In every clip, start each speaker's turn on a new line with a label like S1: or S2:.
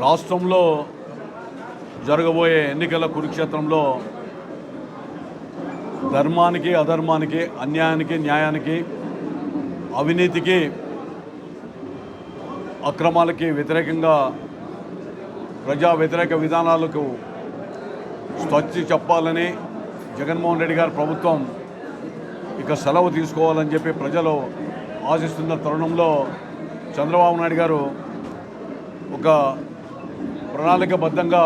S1: రాష్ట్రంలో జరగబోయే ఎన్నికల కురుక్షేత్రంలో ధర్మానికి అధర్మానికి అన్యాయానికి న్యాయానికి అవినీతికి అక్రమాలకి వ్యతిరేకంగా ప్రజా వ్యతిరేక విధానాలకు స్వచ్ఛ చెప్పాలని జగన్మోహన్ రెడ్డి గారి ప్రభుత్వం ఇక సెలవు తీసుకోవాలని చెప్పి ప్రజలు ఆశిస్తున్న తరుణంలో చంద్రబాబు నాయుడు గారు ఒక ప్రణాళికబద్ధంగా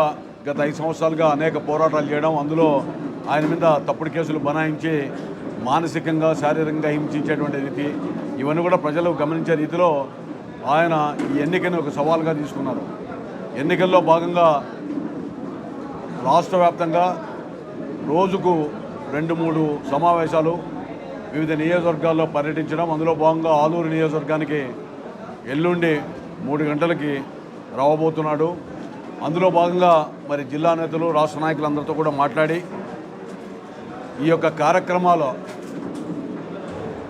S1: గత ఐదు సంవత్సరాలుగా అనేక పోరాటాలు చేయడం అందులో ఆయన మీద తప్పుడు కేసులు బనాయించి మానసికంగా శారీరకంగా హింసించేటువంటి రీతి ఇవన్నీ కూడా ప్రజలు గమనించే రీతిలో ఆయన ఈ ఎన్నికను ఒక సవాల్గా తీసుకున్నారు. ఎన్నికల్లో భాగంగా రాష్ట్ర వ్యాప్తంగా రోజుకు రెండు మూడు సమావేశాలు వివిధ నియోజకవర్గాల్లో పర్యటించడం అందులో భాగంగా ఆలూరు నియోజకవర్గానికి ఎల్లుండి మూడు గంటలకి రావబోతున్నాడు అందులో భాగంగా మరి జిల్లా నేతలు రాష్ట్ర నాయకులందరితో కూడా మాట్లాడి ఈ యొక్క కార్యక్రమాలు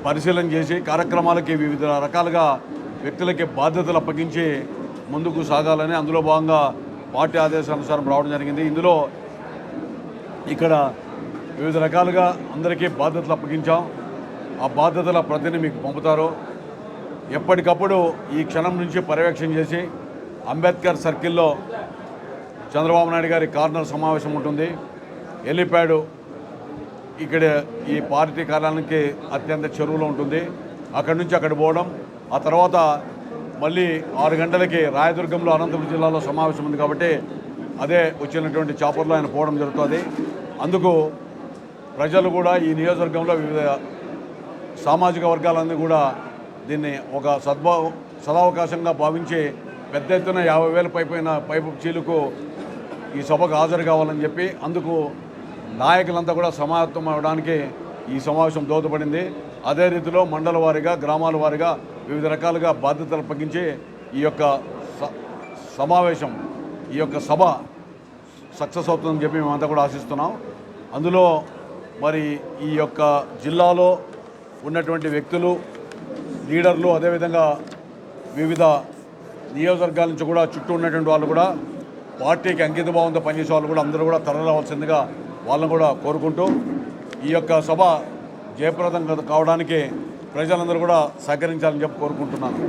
S1: పరిశీలన చేసి కార్యక్రమాలకి వివిధ రకాలుగా వ్యక్తులకి బాధ్యతలు అప్పగించి ముందుకు సాగాలని అందులో భాగంగా పార్టీ ఆదేశానుసారం రావడం జరిగింది. ఇందులో ఇక్కడ వివిధ రకాలుగా అందరికీ బాధ్యతలు అప్పగించాం. ఆ బాధ్యతల ప్రతిని మీకు పంపుతారు. ఎప్పటికప్పుడు ఈ క్షణం నుంచి పర్యవేక్షణ చేసి అంబేద్కర్ సర్కిల్లో చంద్రబాబు నాయుడు గారి కార్నర్ సమావేశం ఉంటుంది. హెలిప్యాడ్ ఇక్కడ ఈ పార్టీ కార్యాలయానికి అత్యంత చెరువులో ఉంటుంది. అక్కడి నుంచి అక్కడ పోవడం. ఆ తర్వాత మళ్ళీ ఆరు గంటలకి రాయదుర్గంలో అనంతపురం జిల్లాలో సమావేశం ఉంది కాబట్టి అదే వచ్చినటువంటి చాపర్లో ఆయన పోవడం జరుగుతుంది. అందుకు ప్రజలు కూడా ఈ నియోజకవర్గంలో వివిధ సామాజిక వర్గాలన్నీ కూడా దీన్ని ఒక సద్భావ సదావకాశంగా భావించి పెద్ద ఎత్తున యాభై వేల పైపైన పైపు చీలుకు ఈ సభకు హాజరు కావాలని చెప్పి అందుకు నాయకులంతా కూడా సమాయత్తం అవడానికి ఈ సమావేశం దోహదపడింది. అదే రీతిలో మండల వారీగా గ్రామాల వారీగా వివిధ రకాలుగా బాధ్యతలు అప్పగించి ఈ యొక్క స- సమావేశం ఈ యొక్క సభ సక్సెస్ అవుతుందని చెప్పి మేమంతా కూడా ఆశిస్తున్నాం. అందులో మరి ఈ యొక్క జిల్లాలో ఉన్నటువంటి వ్యక్తులు లీడర్లు అదేవిధంగా వివిధ నియోజకవర్గాల నుంచి కూడా చుట్టూ ఉన్నటువంటి వాళ్ళు కూడా పార్టీకి అంకిత భావంతో పనిచేసే వాళ్ళు కూడా అందరూ కూడా తరలిరావాల్సిందిగా వాళ్ళని కూడా కోరుకుంటూ ఈ యొక్క సభ జయప్రదం కావడానికి ప్రజలందరూ కూడా సహకరించాలని చెప్పి కోరుకుంటున్నాను.